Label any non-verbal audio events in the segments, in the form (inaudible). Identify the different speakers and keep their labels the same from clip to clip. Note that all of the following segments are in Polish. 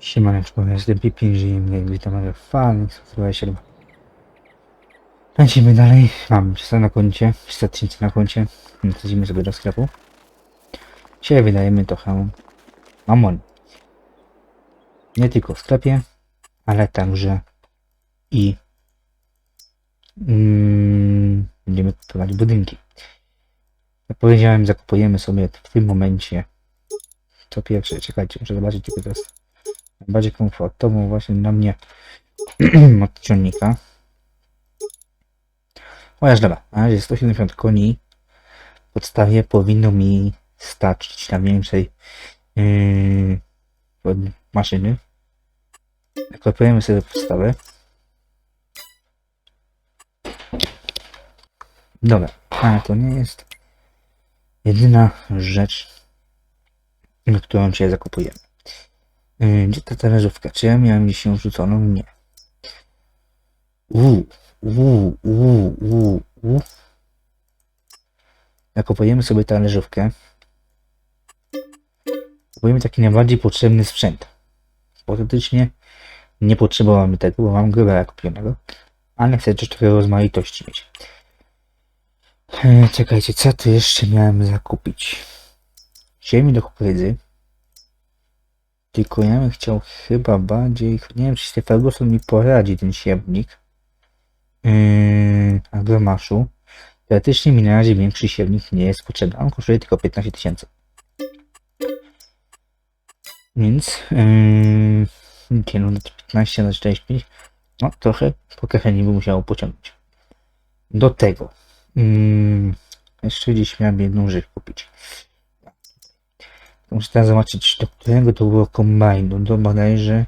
Speaker 1: Siemaneczko, jestem Pipin, żyjemy jak witam ale fan, słuchaj się Lecimy dalej, mam 300 na koncie, 300 tysięcy na koncie, wchodzimy sobie do sklepu. Dzisiaj wydajemy trochę mamon. Nie tylko w sklepie, ale także i mm, będziemy kupować budynki. Jak powiedziałem, zakupujemy sobie w tym momencie to pierwsze, czekajcie, muszę zobaczyć tylko to jest najbardziej komfortową właśnie dla mnie (clears throat) od ciągnika. O, aż dobra, na razie 170 koni w podstawie powinno mi starczyć na większej yy, maszyny. Kopujemy sobie podstawę. Dobra, ale to nie jest jedyna rzecz, którą dzisiaj zakupujemy. Yy, Gdzie ta talerzówka? Czy ja miałem gdzieś ją wrzuconą? Nie. Uuu, uuu, uuu, uuu, uuu. Zakupujemy sobie talerzówkę. Kupujemy taki najbardziej potrzebny sprzęt. Hipotetycznie nie potrzebowałem tego, bo mam grubera kupionego, ale chcę też trochę rozmaitości mieć. Yy, Czekajcie, co tu jeszcze miałem zakupić? Ziemi do kukurydzy. Tylko ja bym chciał chyba bardziej, nie wiem czy się Ferguson mi poradzi ten siewnik yy, agromaszu. Teoretycznie mi na razie większy siewnik nie jest potrzebny, on kosztuje tylko 15 tysięcy. Więc yy, no, 15 na 45, no trochę po kieszeni by musiało pociągnąć. Do tego yy, jeszcze gdzieś miałem jedną rzecz kupić. Muszę teraz zobaczyć, do którego to było kombajnu. Do bodajże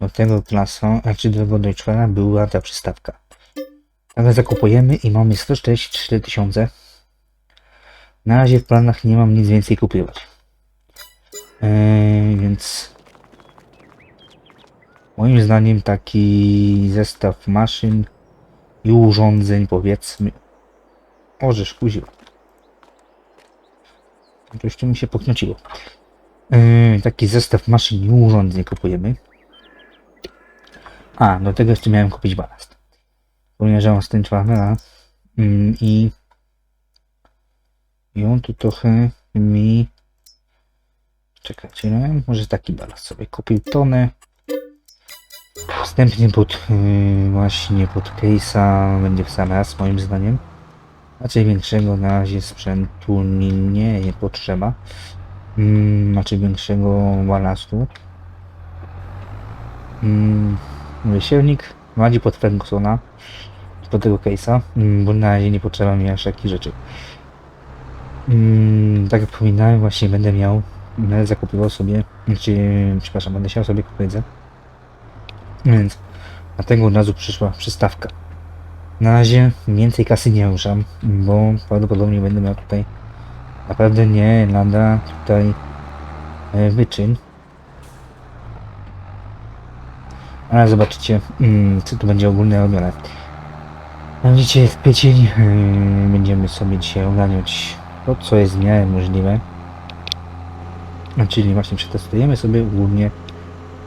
Speaker 1: do tego klasa, a czy do Deutschfera była ta przystawka. Teraz zakupujemy i mamy 144 tysiące. Na razie w planach nie mam nic więcej kupywać. Eee, więc moim zdaniem taki zestaw maszyn i urządzeń powiedzmy Orzesz kuził. Coś tu mi się poknociło. Yy, taki zestaw maszyn i urządzeń kupujemy. A, do tego jeszcze miałem kupić balast. Ponieważ z tym czwartera yy, i i on tu trochę mi czekajcie, no, może taki balast sobie kupił tonę wstępnie pod yy, właśnie pod case'a będzie w sam raz moim zdaniem Raczej większego na razie sprzętu nie, nie, potrzeba. Mm, znaczy większego balastu. Mm, wysiewnik bardziej pod Fergusona, pod tego case'a, mm, bo na razie nie potrzeba mi aż takich rzeczy. Mm, tak jak wspominałem, właśnie będę miał, będę zakupywał sobie, znaczy, przepraszam, będę chciał sobie kukurydzę. Więc dlatego od razu przyszła przystawka. Na razie więcej kasy nie ruszam, bo prawdopodobnie będę miał tutaj naprawdę nie lada tutaj e, wyczyn. Ale zobaczycie, mm, co tu będzie ogólnie robione. Widzicie, w kwiecień yy, będziemy sobie dzisiaj ogarniać to, co jest w miarę możliwe. Czyli właśnie przetestujemy sobie ogólnie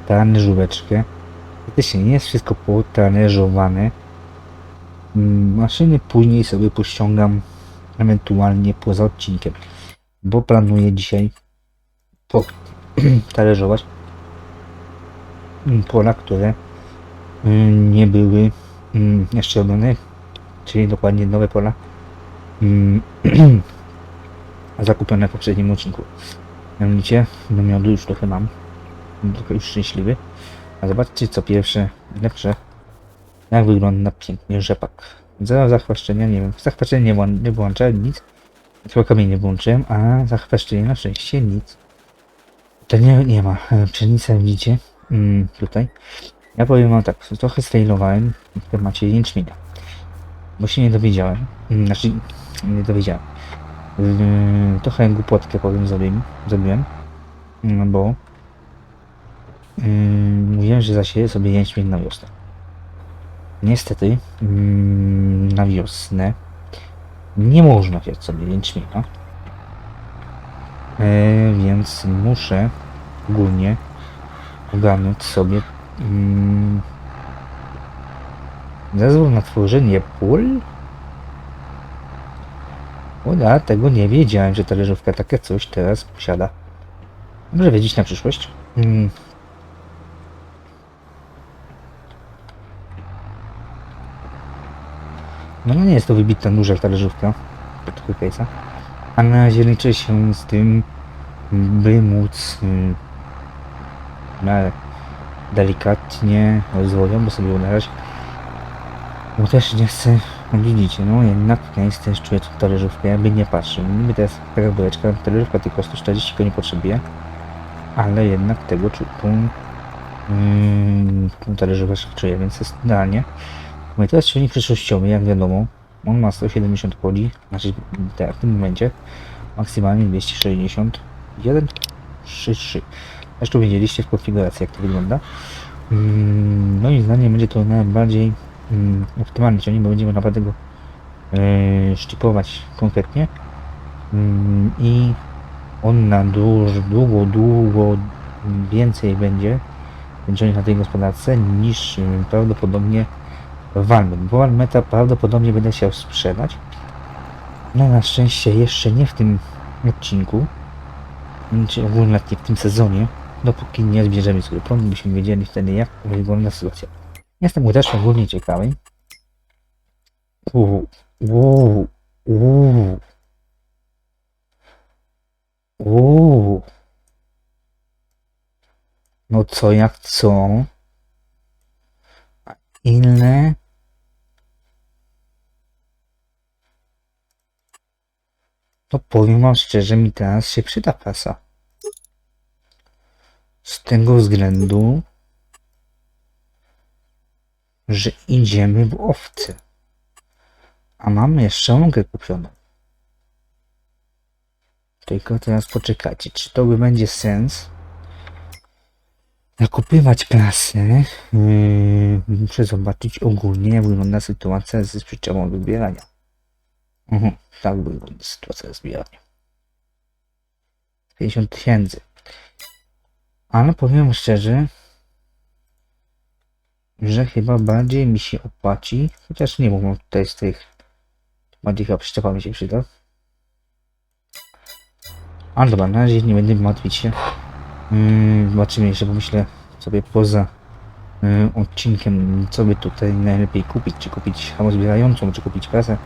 Speaker 1: talerżóweczkę. Faktycznie nie jest wszystko potalerzowane. Mm, Maszyny później sobie pościągam ewentualnie poza odcinkiem, bo planuję dzisiaj (clears throat) talerzować pola, które mm, nie były mm, jeszcze robione, czyli dokładnie nowe pola (clears throat) zakupione w poprzednim odcinku. Mianowicie do miodu już trochę mam, trochę już szczęśliwy. A zobaczcie co pierwsze, lepsze jak wygląda pięknie rzepak. Zero zachwaszczenia, nie wiem. Zachwaszczenia nie, nie włączałem, nic. Kamień nie włączyłem, a zachwaszczenia na szczęście nic. To nie, nie ma. E, Pszenica widzicie mm, tutaj. Ja powiem wam tak, trochę stylowałem w temacie jęczmienia. Bo się nie dowiedziałem. Mm, Znaczy, nie dowiedziałem. Yy, trochę głupotkę powiem zrobiłem, zrobiłem. No bo yy, mówiłem, że zasieję sobie jęczmień na wiosnę. Niestety mm, na wiosnę nie można siać sobie jęczmienia. E, więc muszę ogólnie ogarnąć sobie mm, zezwól na tworzenie pól? O ja tego nie wiedziałem, że talerzówka takie coś teraz posiada. Dobrze wiedzieć na przyszłość. Mm. No nie jest to wybitna duża talerzówka Case'a. A na razie liczę się z tym, by móc na delikatnie rozwojem, bo sobie uderzyć. Bo też nie chcę, no widzicie, no jednak ja też czuję tą talerzówkę, jakby nie patrzył. Niby jest taka byleczka, talerzówka tylko 140 go nie potrzebuje, ale jednak tego czu, tą, yy, tą talerzówkę się czuję, więc jest idealnie. Mówię, to jest silnik przyszłościowy, jak wiadomo. On ma 170 koni, znaczy te- w tym momencie maksymalnie 260, 1, 3, 3. Zresztą widzieliście w konfiguracji, jak to wygląda. Mm, Moim zdaniem będzie to najbardziej mm, optymalny ciągnik, bo będziemy naprawdę go yy, szczypować konkretnie. Mm, I on na dużo, długo, długo więcej będzie ciągnik na tej gospodarce niż prawdopodobnie Walmet. Bo Walmeta prawdopodobnie będę chciał sprzedać. No na szczęście jeszcze nie w tym odcinku, czy ogólnie nie w tym sezonie, dopóki nie zbierzemy sobie prądu, byśmy wiedzieli wtedy jak wygląda sytuacja. Jestem też ogólnie ciekawy. Uuu, uuu. Uuu. No co jak co? A Ile? No powiem wam szczerze, mi teraz się przyda prasa. Z tego względu, że idziemy w owce. A mamy jeszcze łąkę kupioną. Tylko teraz poczekajcie, czy to by będzie sens nakupywać prasę. Yy, muszę zobaczyć ogólnie, jak wygląda sytuacja z przyczepą do zbierania. Mhm, tak wygląda sytuacja zbierania. 50 tysięcy. Ale powiem szczerze, że chyba bardziej mi się opłaci, chociaż nie mówię tutaj z tych bardziej chyba przyczepa mi się przyda. Ale dobra, na razie nie będę martwić się. Yy, zobaczymy jeszcze, pomyślę sobie poza yy, odcinkiem, co by tutaj najlepiej kupić. Czy kupić samozbierającą, czy kupić prasę.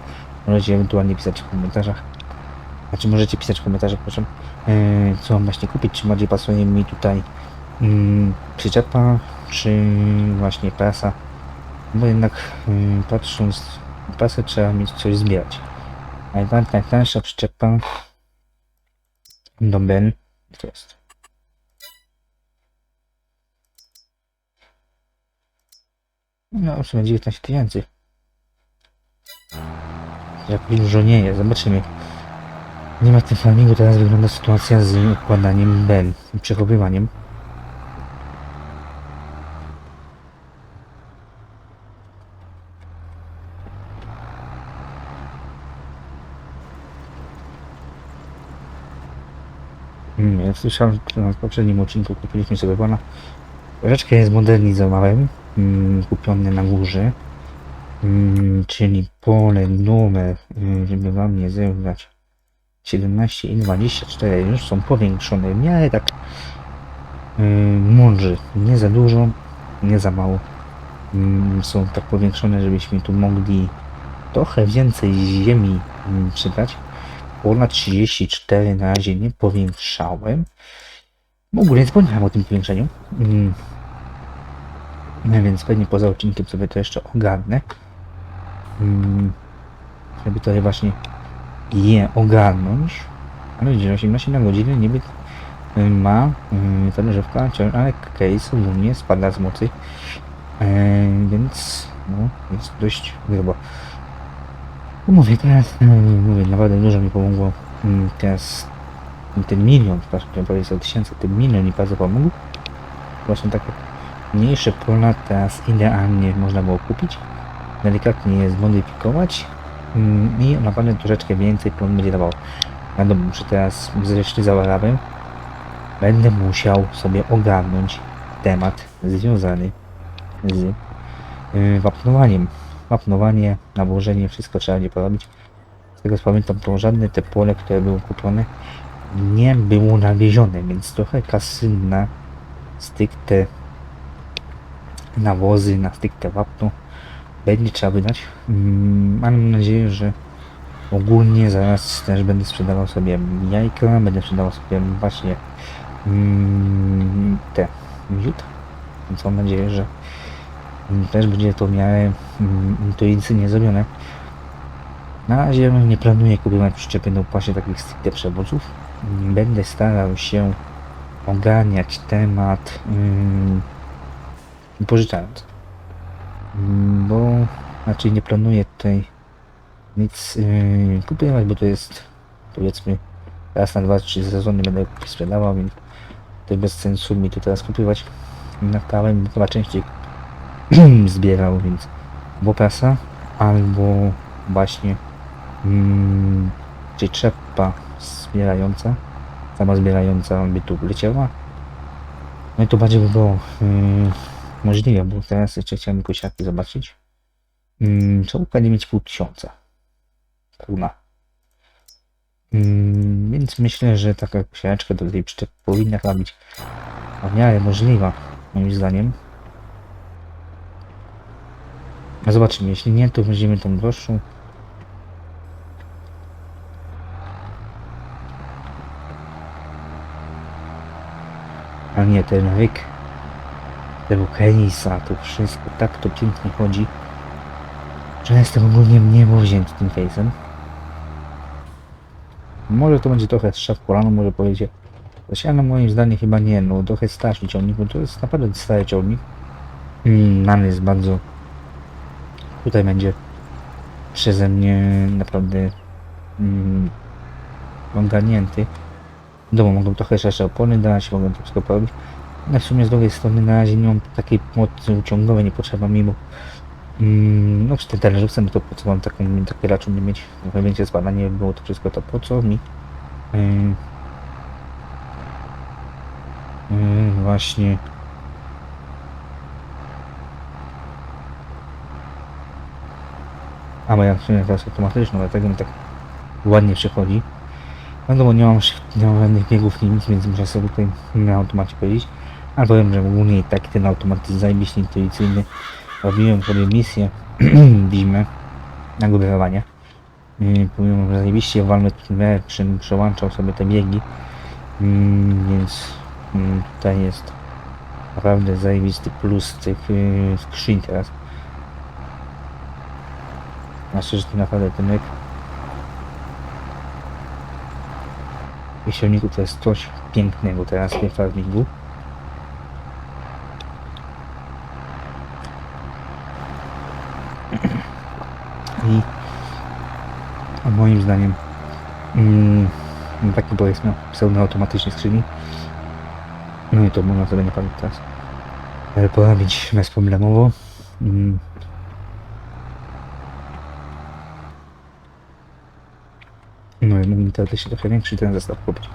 Speaker 1: Możecie ewentualnie pisać w komentarzach. Znaczy możecie pisać w komentarzach, proszę, yy, co mam właśnie kupić, czy bardziej pasuje mi tutaj yy, przyczepa, czy właśnie prasa. Bo jednak yy, patrząc na prasę trzeba mieć coś zbierać. A jednak najtańsza przyczepa do Ben to jest. No, w sumie 19 tysięcy. Jak dużo nie jest, zobaczymy. Nie ma tym farmingu teraz wygląda sytuacja z układaniem bel i przechowywaniem. Hmm, ja słyszałem, na poprzednim odcinku kupiliśmy sobie pana. Troszeczkę je zmodernizowałem, mm, kupiony na górze. Mm, czyli pole numer, y, żeby wam nie zebrać 17 i 24 już są powiększone w miarę tak yy, mądrze, nie za dużo, nie za mało. Mm, są tak powiększone, żebyśmy tu mogli trochę więcej ziemi mm, przybrać ponad 34 na razie nie powiększałem. W ogóle nie wspomniałem o tym powiększeniu. Mm. No więc pewnie poza odcinkiem sobie to jeszcze ogarnę. Mm, żeby to właśnie je ogarnąć. Ale widzicie, 18 na godzinę niby y, ma y, ta leżewka, ale case ogólnie spada z mocy. E, więc no, jest dość grubo. No mówię teraz, y, mówię, naprawdę dużo mi pomogło mm, teraz ten milion, przepraszam, powiedzieć 100 tysięcy, ten milion mi bardzo pomógł. Właśnie takie mniejsze pola teraz idealnie można było kupić delikatnie zmodyfikować mm, i naprawdę troszeczkę więcej plon będzie dawał. Wiadomo, muszę teraz zresztą za Arabem będę musiał sobie ogarnąć temat związany z yy, wapnowaniem. Wapnowanie, nawożenie, wszystko trzeba nie porobić. Z tego co pamiętam, to żadne te pole, które było kupione, nie było nawiezione, więc trochę kasy na stricte nawozy, na stricte wapno będzie trzeba wydać. Mm, mam nadzieję, że ogólnie zaraz też będę sprzedawał sobie jajka, będę sprzedawał sobie właśnie mm, te miód. Więc mam nadzieję, że też będzie to w miarę mm, intuicyjnie zrobione. Na razie nie planuję kupować przyczepy na upłasie takich stricte przewozów. Będę starał się ogarniać temat mm, pożyczając. Bo raczej nie planuję tutaj nic yy, kupować, bo to jest powiedzmy raz na dwa, trzy sezony będę sprzedawał, więc to bez sensu mi to teraz kupować na stałe, bo chyba częściej (clears throat) zbierał, więc albo prasa, albo właśnie mm, czy trzepa zbierająca, sama zbierająca by tu leciała. No i to bardziej by było yy, możliwe, bo teraz jeszcze chciałem kosiarki zobaczyć. Mm, czołówka nie mieć pół tysiąca. Kuna. Mm, więc myślę, że taka kosiareczka do tej przyczepy powinna chyba być w miarę możliwa, moim zdaniem. A zobaczymy, jeśli nie, to weźmiemy tą droższą. A nie, ten ryk tego Kenisa, to wszystko tak to pięknie chodzi, że jestem ogólnie niebo wzięty tym case'em. Może to będzie trochę strzał kolano, może powiedzieć. Zasiano moim zdaniem chyba nie, no trochę starszy ciągnik, bo to jest naprawdę stary ciągnik. Mm, Nan jest bardzo... Tutaj będzie przeze mnie naprawdę mm, ogarnięty. Domu mogą trochę szersze opony dać, mogą to wszystko porobić. No w sumie z drugiej strony na razie nie mam takiej mocy uciągowej, nie potrzeba mi, bo mm, no przy tym talerzówce, no to po co mam taką, takie raczej nie mieć, w momencie zbadanie było to wszystko, to po co mi yy, yy, właśnie a bo ja w sumie teraz automatyczną, dlatego mi tak ładnie przychodzi. No bo nie mam, nie mam żadnych biegów ni nic, więc muszę sobie tutaj na automacie powiedzieć. Ale powiem, że ogólnie i tak ten automat jest zajebiście intuicyjny. Robiłem sobie misję (clears throat) w zimę na górowanie. I powiem, że zajebiście walny przy, przełączał sobie te biegi. Mm, więc mm, tutaj jest naprawdę zajebisty plus tych yy, skrzyń teraz. Znaczy, że to naprawdę ten myk w silniku to jest coś pięknego teraz w tym farmingu. I a moim zdaniem mm, taki powiedzmy pseudo-automatyczny skrzyni. No i to można sobie nie pamiętać teraz. e, Porabić bezproblemowo. Mm. No i mógłbym się trochę większy ten zestaw kupić.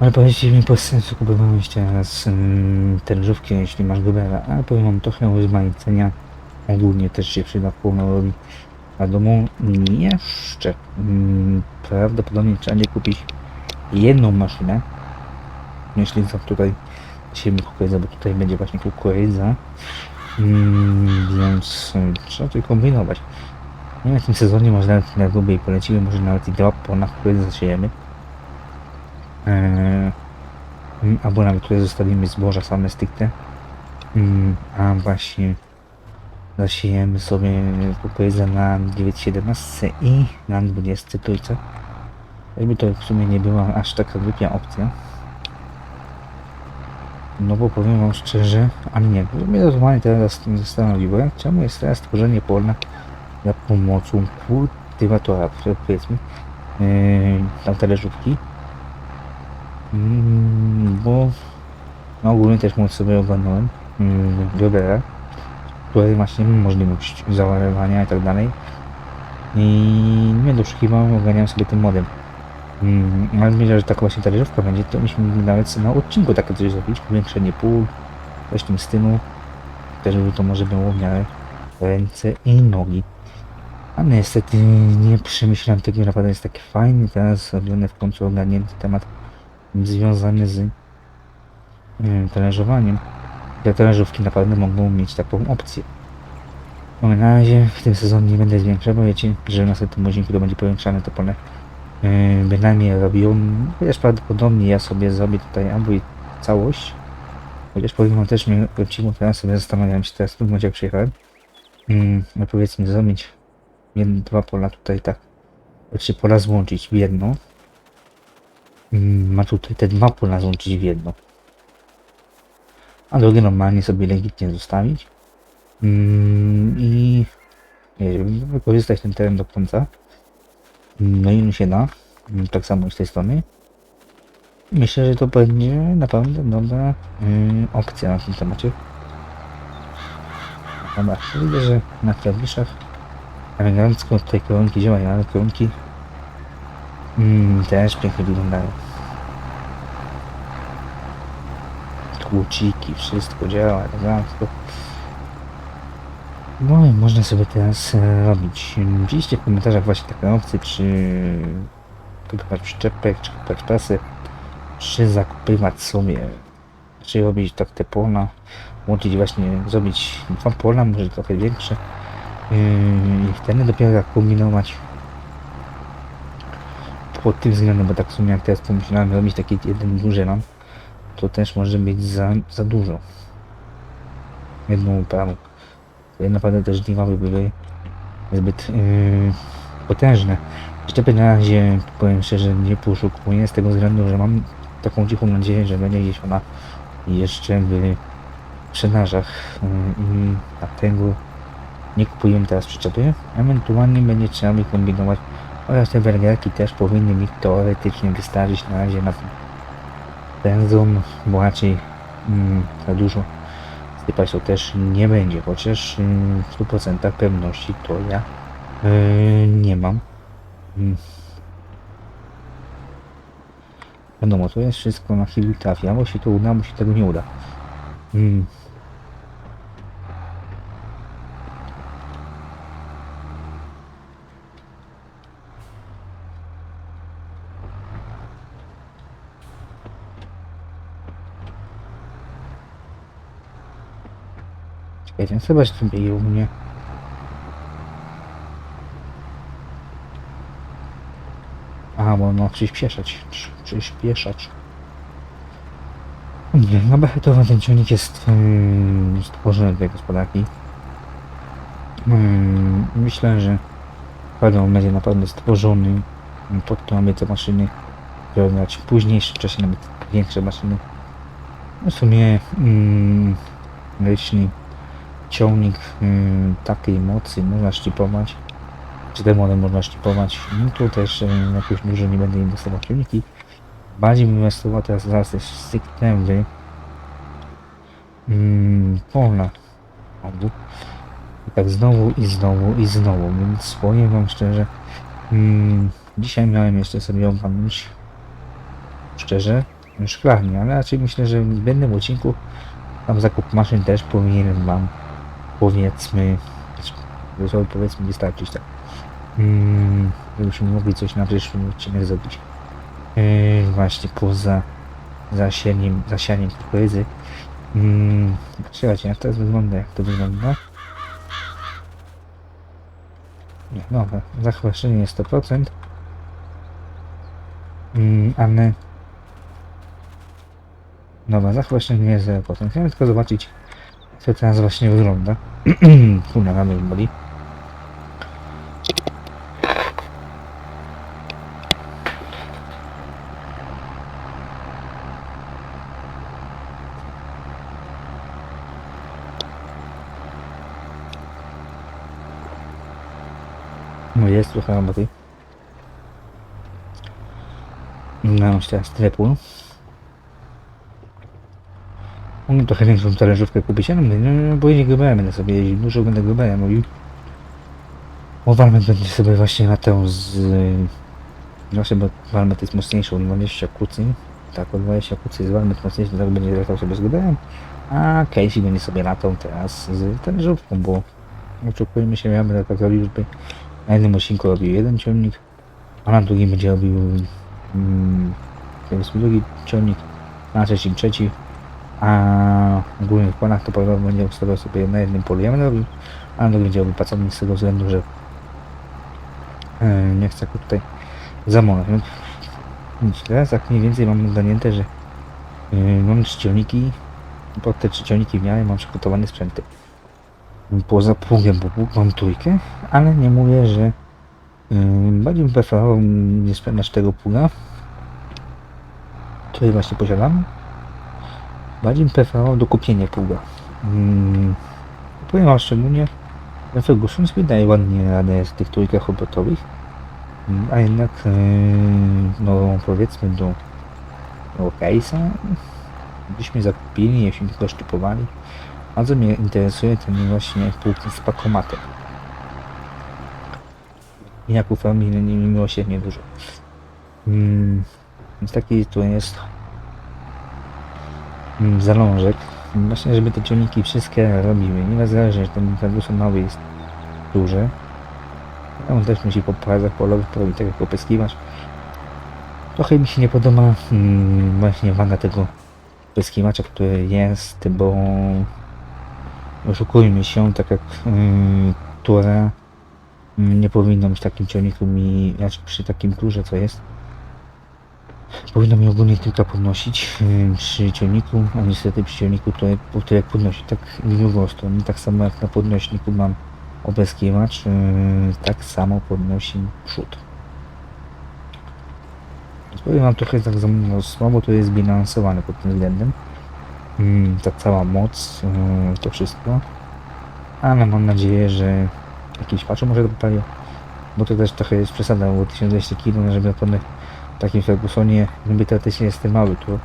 Speaker 1: Ale powiedzcie mi bez sensu kupowałeś teraz ym, tężówki, jeśli masz wybera, ale powiem wam trochę urozmaicenia. Ogólnie też się przyda w. A domu jeszcze ym, prawdopodobnie trzeba będzie kupić jedną maszynę. Jeśli co tutaj siemy kukurydza, bo tutaj będzie właśnie kukurydza. Ym, więc ym, trzeba tutaj kombinować. Nie wiem, w tym sezonie może nawet na grubiej polecimy, może nawet i drop, bo na kukurydzę zasiejemy. Eee, mm, albo nawet tutaj zostawimy zboża same stricte. Mm, a właśnie zasiejemy sobie kukurydzę na 9.17 i na 20 trójce. Jakby to w sumie nie była aż taka głupia opcja. No bo powiem wam szczerze, a nie, bo mnie normalnie teraz zastanowiło, jak czemu jest teraz tworzenie polna za pomocą kultywatora, powiedzmy, yy, tam talerzówki. Mm, bo no ogólnie też moc sobie ogarnąłem Webera, który właśnie możliwość załadowania i tak dalej. I nie doszukiwałem, ogarniałem sobie tym modem. Mm, ale myślę, że taka właśnie talerzówka będzie, to myśmy mogli nawet na odcinku takie coś zrobić, powiększenie pól, coś w tym stylu, też żeby to może było w miarę ręce i nogi. A niestety nie przemyślałem tego, naprawdę jest taki fajny teraz zrobiony w końcu ogarnięty temat związany z mm, talerzowaniem. Talerzówki naprawdę mogą mieć taką opcję. No na razie w tym sezonie nie będę zwiększał, bo wiecie, że na następnym odcinku to będzie powiększane to pole yy, bynajmniej robią, chociaż prawdopodobnie ja sobie zrobię tutaj i całość, chociaż powiem wam też, mnie odcinku teraz sobie zastanawiałem się teraz w tym momencie jak przyjechałem, yy, no powiedzmy zrobić jedno, dwa pola tutaj tak, trzy pola złączyć w jedno, yy, ma tutaj te dwa pola złączyć w jedno, a drugie normalnie sobie legitnie zostawić mm, i wiem, wykorzystać ten teren do końca. No i się da. Mm, Tak samo z tej strony. Myślę, że to będzie naprawdę dobra y, opcja na tym temacie. Dobra, widzę, że na klawiszach elegancko tutaj kierunki działają, ale kierunki mm, też pięknie wyglądają. Tłuciki, wszystko działa elegancko. No i można sobie teraz e, robić. Widzieliście w komentarzach właśnie takie opcje, czy kupować przyczepek, czy kupować pasy, czy zakupywać sobie, czy robić tak te pola, łączyć właśnie, zrobić dwa pola, może trochę większe yy, i wtedy dopiero tak kombinować pod tym względem, bo tak w sumie jak teraz pomyślałem robić taki jeden duży lam, to też może być za, za dużo. Jedną uprawą. Naprawdę też dniwały były zbyt yy, potężne. Szczepy na razie, powiem szczerze, nie poszukuję z tego względu, że mam taką cichą nadzieję, że będzie gdzieś ona jeszcze w sprzedażach yy, i dlatego nie kupuję teraz przyczepy. Ewentualnie będzie trzeba by kombinować oraz te wergerki też powinny mi teoretycznie wystarczyć na razie na benzon, bo raczej mm, za dużo sypać to też nie będzie, chociaż mm, w 100% pewności to ja yy, nie mam. Mm. Wiadomo, to jest wszystko na chwilę trafia, bo się to uda, bo się tego nie uda. Mm. Ten Sebastian bił mnie. Aha, bo no przyspieszać, przy- przyspieszać. Nie, no behetowy ten ciągnik jest yy, stworzony do tej gospodarki. Yy, myślę, że w pewnym momencie na pewno stworzony pod to, aby te maszyny wyrobiać w późniejszym czasie nawet większe maszyny. No w sumie yy, ręczny ciągnik yy, takiej mocy można szczypować czy model można szczypować. No tu też e, jakoś dużo nie będę inwestował w silniki. Bardziej bym inwestował teraz zaraz też w mm, pola obu. I tak znowu i znowu i znowu, więc powiem wam szczerze, mm, dzisiaj miałem jeszcze sobie ogarnąć szczerze szklarnię, ale raczej myślę, że w jednym odcinku tam zakup maszyn też powinien wam powiedzmy, powiedzmy wystarczyć tak. Mm, żebyśmy mogli coś na przyszły odcinek zrobić. Yy, właśnie poza zasianiem, zasianiem kukurydzy. Mm, Słuchajcie, jak to wygląda, jak to wygląda. Nie, dobra, jest 100%. Mm, ale... Dobra, zachwaszczenie jest 0%. Chciałem tylko zobaczyć, to teraz właśnie wygląda. (clears throat) Kurna, ramię boli. No jest trochę roboty. No już teraz tyle pól. Mogę trochę większą talerzówkę kupić, ale mówię, no, bo nie grubałem będę sobie jeździł, dużo będę grubałem mówił. Owalmy będzie sobie właśnie na tę z Właśnie, bo walmet jest mocniejszy o 20 kucy. Tak, o 20 kucy jest walmet mocniejszy, dlatego będzie latał sobie z GDM. A Casey będzie sobie latał teraz z talerzówką, bo oczekujemy się, ja będę tak robił, żeby na jednym odcinku robił jeden ciągnik, a na drugim będzie robił mm, drugi ciągnik, na trzecim trzeci, a w głównych planach to powiem, będzie ustawiał sobie na jednym polu ja będę robił, a na drugim będzie robił z tego względu, że e, nie chcę go tutaj zamolać. No, teraz tak mniej więcej mam ogarnięte, że e, mam trzy ciągniki, pod te trzy ciągniki w miarę mam przygotowane sprzęty. Poza pługiem, bo pług mam trójkę, ale nie mówię, że yy, bardziej bym preferował nie sprzedać tego pługa, który właśnie posiadam. Bardziej preferował do kupienia pługa. Yy, powiem wam szczególnie, że Ferguson sobie daje ładnie radę z tych trójkach obrotowych, yy, a jednak yy, no powiedzmy do, do byśmy zakupili, jeśli by ktoś kupowali. Bardzo mnie interesuje ten właśnie pług z pakomatem. Jak ufam, nie miłosiernie dużo. Mm, więc taki tu jest mm, zalążek. Właśnie, żeby te ciągniki wszystkie robiły. Nie ma zależy, że ten Ferguson nowy jest duży. On też musi po prazach polowych porobić tak jak opyskiwacz. Trochę mi się nie podoba mm, właśnie waga tego opyskiwacza, który jest, bo oszukujmy się, tak jak yy, Tura yy, nie powinno mieć takim ciągniku mi, znaczy przy takim turze co jest, powinno mi ogólnie tylko podnosić yy, przy ciągniku, a niestety przy ciągniku to który jak podnosi, tak drugą stronę, tak samo jak na podnośniku mam opryskiwacz, yy, tak samo podnosi przód. Powiem wam trochę tak no, słabo to jest zbilansowane pod tym względem. Mm, ta cała moc, yy, to wszystko. Ale mam nadzieję, że jakiś patch może to poprawił. Bo to też trochę jest przesada, bo 1200 kg, żeby podnieść w takim Fergusonie, niby teoretycznie jest mały tu.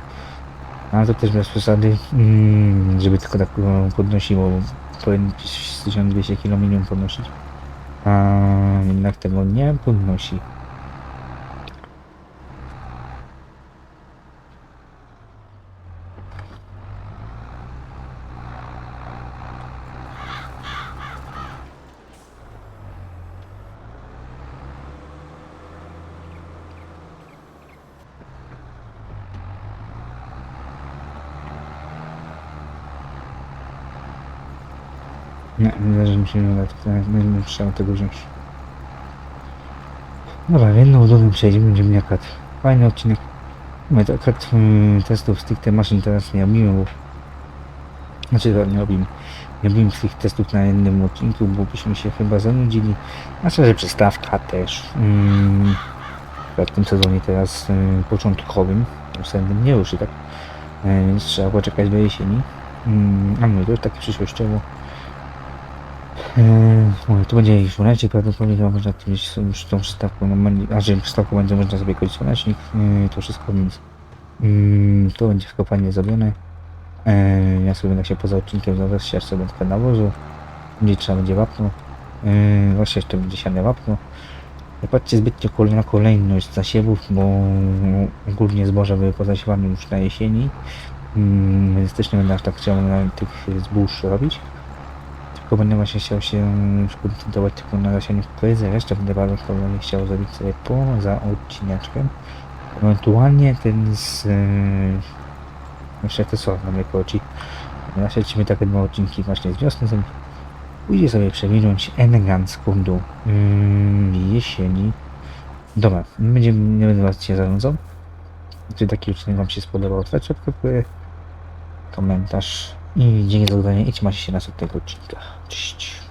Speaker 1: Ale to też bez przesady, mm, żeby tylko tak go podnosiło. Powinien gdzieś z 1200 kg minimum podnosić. A jednak tego nie podnosi. Nie, nie zależy mi się to, nie będę chciał tego wziąć. Dobra, w jedną drugą przejdziemy, będziemy miał akurat fajny odcinek. My to akurat mm, testów z tych maszyn teraz nie robimy, bo... Znaczy to nie robimy. Nie robimy tych testów na jednym odcinku, bo byśmy się chyba zanudzili. Znaczy, że przystawka też. Mm, w tym sezonie teraz y, początkowym, wstępnym nie ruszy, tak? E, więc trzeba poczekać do jesieni. Mm, a my to już takie przyszłościowo. Eee, mówię, tu będzie ich słonecznik, prawdopodobnie chyba można gdzieś już tą przystawką, no, a że przystawką będzie można sobie kończyć słonecznik, eee, to wszystko mm, to będzie wszystko fajnie zrobione. Eee, ja sobie będę się poza odcinkiem zaraz sobie trochę nawozu, gdzie trzeba będzie wapno, właśnie jeszcze będzie siane wapno. Nie patrzcie zbytnio na kolejność zasiewów, bo ogólnie zboża były pozasiewane już na jesieni, mm, więc też nie będę aż tak chciał na tych zbóż robić właśnie chciał się skoncentrować tylko na zasianiu kukurydzy, resztę bardzo powoli chciał zrobić sobie poza odcineczkiem. Ewentualnie ten z... Yy, jeszcze te są na mnie koci. Właśnie lecimy takie dwa odcinki właśnie z wiosny zrobić. Pójdzie sobie przewinąć elegancką do yy, jesieni. Dobra, nie, będzie, nie będę was dzisiaj zarządzał. Czy taki odcinek wam się spodobał, otwórz komentarz i dzięki za oglądanie i trzymajcie się następnego odcinka. Cześć.